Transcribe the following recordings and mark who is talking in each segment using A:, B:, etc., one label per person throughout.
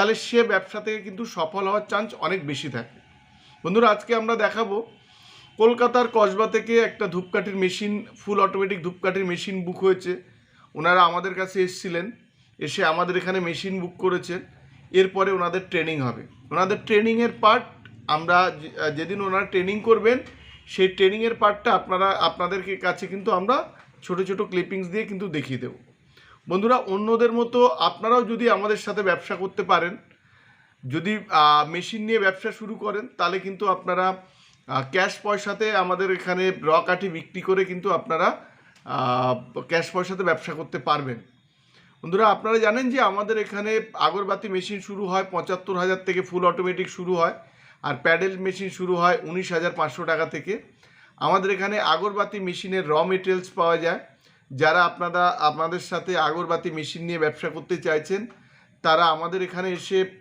A: তাহলে সে ব্যবসা থেকে কিন্তু সফল হওয়ার চান্স অনেক বেশি থাকে। বন্ধুরা, আজকে আমরা দেখাবো কলকাতার কসবা থেকে একটা ধূপকাঠির মেশিন ফুল অটোমেটিক ধূপকাঠির মেশিন বুক হয়েছে। ওনারা আমাদের কাছে এসেছিলেন, এসে আমাদের এখানে মেশিন বুক করেছেন এরপরে ওনাদের ট্রেনিং হবে। ওনাদের ট্রেনিংয়ের পার্ট আমরা যেদিন ওনারা ট্রেনিং করবেন, সেই ট্রেনিংয়ের পার্টটা আপনারা, আপনাদেরকে কাছে কিন্তু আমরা ছোট ছোট ক্লিপিংস দিয়ে কিন্তু দেখিয়ে দেবো। বন্ধুরা, অন্যদের মতো আপনারাও যদি আমাদের সাথে ব্যবসা করতে পারেন, যদি মেশিন নিয়ে ব্যবসা শুরু করেন, তাহলে কিন্তু আপনারা ক্যাশ পয়সাতে আমাদের এখানে র কাঠি বিক্রি করে কিন্তু আপনারা ক্যাশ পয়সাতে ব্যবসা করতে পারবেন। বন্ধুরা, আপনারা জানেন যে আমাদের এখানে আগরবাতি মেশিন শুরু হয় পঁচাত্তর হাজার থেকে ফুল অটোমেটিক শুরু হয়, আর প্যাডেল মেশিন শুরু হয় উনিশ হাজার পাঁচশো টাকা থেকে। আমাদের এখানে আগরবাতি মেশিনের র মেটেরিয়ালস পাওয়া যায় যারা আপনারা, আপনাদের সাথে আগরবাতি মেশিন নিয়ে ব্যবসা করতে চাইছেন, তারা আমাদের এখানে এসে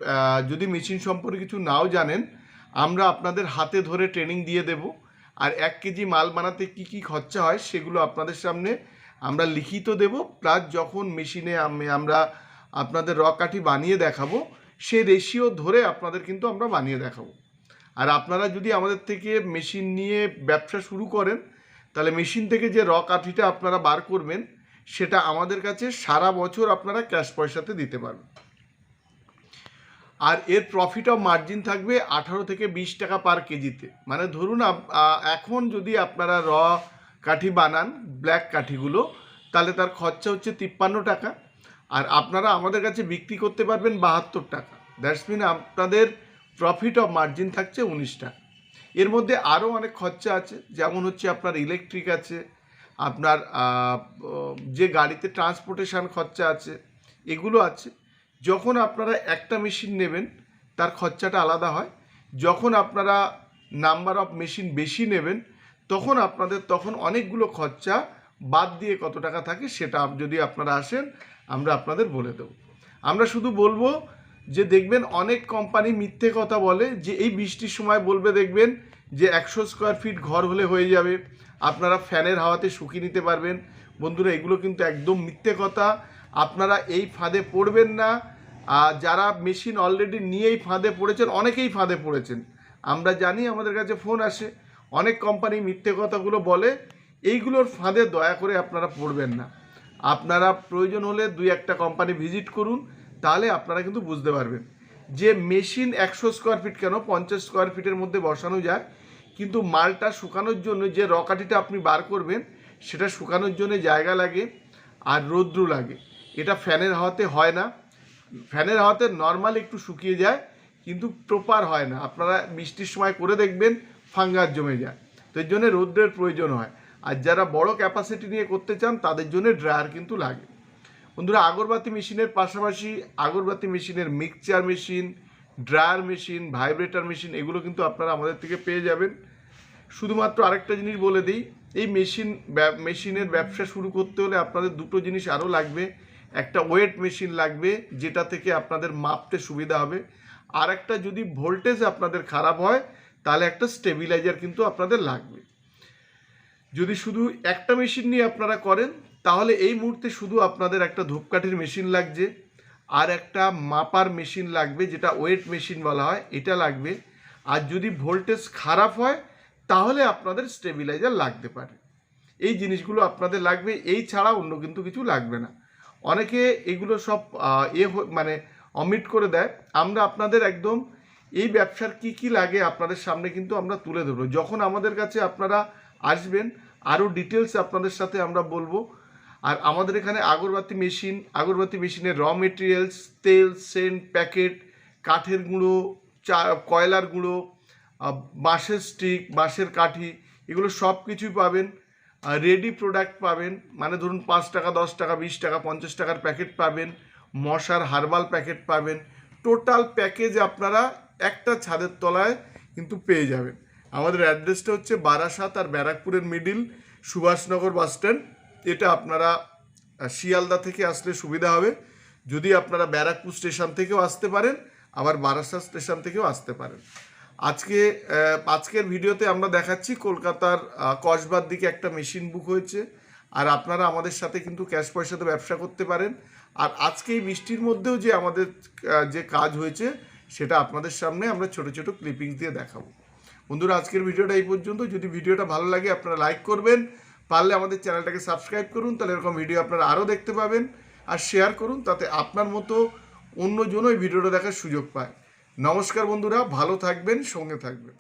A: যদি মেশিন সম্পর্কে কিছু নাও জানেন, আমরা আপনাদের হাতে ধরে ট্রেনিং দিয়ে দেব। আর এক কেজি মাল বানাতে কি কি খরচা হয় সেগুলো আপনাদের সামনে আমরা লিখিত দেব। প্লাস যখন মেশিনে আম- আমরা আপনাদের র কাঠি বানিয়ে দেখাবো, সে রেশিও ধরে আপনাদের কিন্তু আমরা বানিয়ে দেখাবো। আর আপনারা যদি আমাদের থেকে মেশিন নিয়ে ব্যবসা শুরু করেন তাহলে মেশিন থেকে যে র কাঠিটা আপনারা বার করবেন, সেটা আমাদের কাছে সারা বছর আপনারা ক্যাশ পয়সাতে দিতে পারবেন। আর এর প্রফিট অফ মার্জিন থাকবে আঠারো থেকে বিশ টাকা পার কেজিতে। মানে ধরুন এখন যদি আপনারা র কাঠি বানান ব্ল্যাক কাঠিগুলো, তাহলে তার খরচা হচ্ছে তিপ্পান্ন টাকা। আর আপনারা আমাদের কাছে বিক্রি করতে পারবেন বাহাত্তর টাকা। দ্যাটস মিন আপনাদের প্রফিট অফ মার্জিন থাকছে উনিশ টাকা। এর মধ্যে আরও অনেক খরচা আছে। যেমন হচ্ছে আপনার ইলেকট্রিক আছে, আপনার যে গাড়িতে ট্রান্সপোর্টেশন খরচা আছে, এগুলো আছে। যখন আপনারা একটা মেশিন নেবেন, তার খরচাটা আলাদা হয়। যখন আপনারা নাম্বার অফ মেশিন বেশি নেবেন, তখন আপনাদের, তখন অনেকগুলো খরচা বাদ দিয়ে কত টাকা থাকে সেটা যদি আপনারা আসেন, আমরা আপনাদের বলে দেবো। আমরা শুধু বলব যে দেখবেন অনেক কোম্পানি মিথ্যে কথা বলে, যে এই বৃষ্টির সময় বলবে দেখবেন যে একশো স্কোয়ার ফিট ঘর হলে হয়ে যাবে। আপনারা ফ্যানের হাওয়াতে শুকিয়ে নিতে পারবেন। বন্ধুরা, এগুলো কিন্তু একদম মিথ্যে কথা। আপনারা এই ফাঁদে পড়বেন না। আর যারা মেশিন অলরেডি নিয়েই ফাঁদে পড়েছেন, অনেকেই ফাঁদে পড়েছেন। আমরা জানি আমাদের কাছে ফোন আসে। অনেক কোম্পানি মিথ্যে কথাগুলো বলে। এইগুলোর ফাঁদে দয়া করে আপনারা পড়বেন না। আপনারা প্রয়োজন হলে দুই একটা কোম্পানি ভিজিট করুন। তাহলে আপনারা কিন্তু বুঝতে পারবেন যে মেশিন একশো স্কোয়ার ফিট কেন? পঞ্চাশ স্কোয়ার ফিটের মধ্যে বসানো যায়। কিন্তু মালটা শুকানোর জন্য যে রকাটিটা আপনি বার করবেন, সেটা শুকানোর জন্য জায়গা লাগে আর রৌদ্র লাগে। এটা ফ্যানের হাওয়াতে হয় না। ফ্যানের হাওয়াতে নর্মাল একটু শুকিয়ে যায়, কিন্তু প্রপার হয় না। আপনারা বৃষ্টির সময় করে দেখবেন, ফাঙ্গাস জমে যায়। তো এর জন্য রৌদ্রের প্রয়োজন হয়। আর যারা বড় ক্যাপাসিটি নিয়ে করতে চান, তাদের জন্য ড্রায়ার কিন্তু লাগে। বন্ধুরা, আগরবাতি মেশিনের পাশাপাশি আগরবাতি মেশিনের mixture machine dryer machine vibrator machine এগুলো কিন্তু আপনারা আমাদের থেকে পেয়ে যাবেন। শুধুমাত্র আরেকটা জিনিস বলে দিই, এই মেশিন মেশিনের ব্যবসা শুরু করতে হলে আপনাদের দুটো জিনিস আরও লাগবে। একটা ওয়েট মেশিন লাগবে, যেটা থেকে আপনাদের মাপতে সুবিধা হবে। আর একটা যদি ভোল্টেজ আপনাদের খারাপ হয়, তাহলে একটা স্টেবিলাইজার কিন্তু আপনাদের লাগবে। যদি শুধু একটা মেশিন নিয়ে আপনারা করেন তাহলে এই মুহূর্তে শুধু আপনাদের একটা ধূপকাঠির মেশিন লাগছে, আর একটা মাপার মেশিন লাগবে, যেটা ওয়েট মেশিন বলা হয়, এটা লাগবে। আর যদি ভোল্টেজ খারাপ হয়, তাহলে আপনাদের স্টেবিলাইজার লাগতে পারে। এই জিনিসগুলো আপনাদের লাগবে, এই ছাড়া অন্য কিন্তু কিছু লাগবে না। অনেকে এগুলো সব এ মানে অমিট করে দেয়। আমরা আপনাদের একদম এই ব্যবসার কি কি লাগে আপনাদের সামনে কিন্তু আমরা তুলে ধরবো। যখন আমাদের কাছে আপনারা আসবেন, আরও ডিটেলস আপনাদের সাথে আমরা বলব। আর আমাদের এখানে আগরবাতি মেশিন, আগরবাতি মেশিনের র মেটেরিয়ালস তেল, সেন্ট, প্যাকেট, কাঠের গুঁড়ো, চা, কয়লার গুঁড়ো বাঁশের স্টিক বাঁশের কাঠি, এগুলো সব কিছুই পাবেন রেডি প্রোডাক্ট পাবেন মানে ধরুন পাঁচ টাকা, দশ টাকা, বিশ টাকা, পঞ্চাশ টাকার প্যাকেট পাবেন, মশার হার্বাল প্যাকেট পাবেন। টোটাল প্যাকেজ আপনারা একটা ছাদের তলায় কিন্তু পেয়ে যাবেন। আমাদের অ্যাড্রেসটা হচ্ছে বারাসাত আর ব্যারাকপুরের মিডিল সুভাষনগর বাস স্ট্যান্ড এটা আপনারা শিয়ালদা থেকে আসলে সুবিধা হবে। যদি আপনারা ব্যারাকপুর স্টেশন থেকেও আসতে পারেন, আবার বারাসাত স্টেশন থেকেও আসতে পারেন। আজকে আজকের ভিডিওতে আমরা দেখাচ্ছি কলকাতার কসবার দিকে একটা মেশিন বুক হয়েছে। আর আপনারা আমাদের সাথে কিন্তু ক্যাশ পয়সাতে ব্যবসা করতে পারেন। আর আজকে এই বৃষ্টির মধ্যেও যে আমাদের যে কাজ হয়েছে, সেটা আপনাদের সামনে আমরা ছোট ছোট ক্লিপিংস দিয়ে দেখাবো। বন্ধুরা, আজকের ভিডিওটা এই পর্যন্ত। যদি ভিডিওটা ভালো লাগে, আপনারা লাইক করবেন। পারলে আমাদের চ্যানেলটাকে সাবস্ক্রাইব করুন, তাহলে এরকম ভিডিও আপনারা আরও দেখতে পাবেন আর শেয়ার করুন, তাতে আপনার মতো অন্যজনও এই ভিডিওটা দেখার সুযোগ পায়। নমস্কার বন্ধুরা, ভালো থাকবেন, সঙ্গে থাকবেন।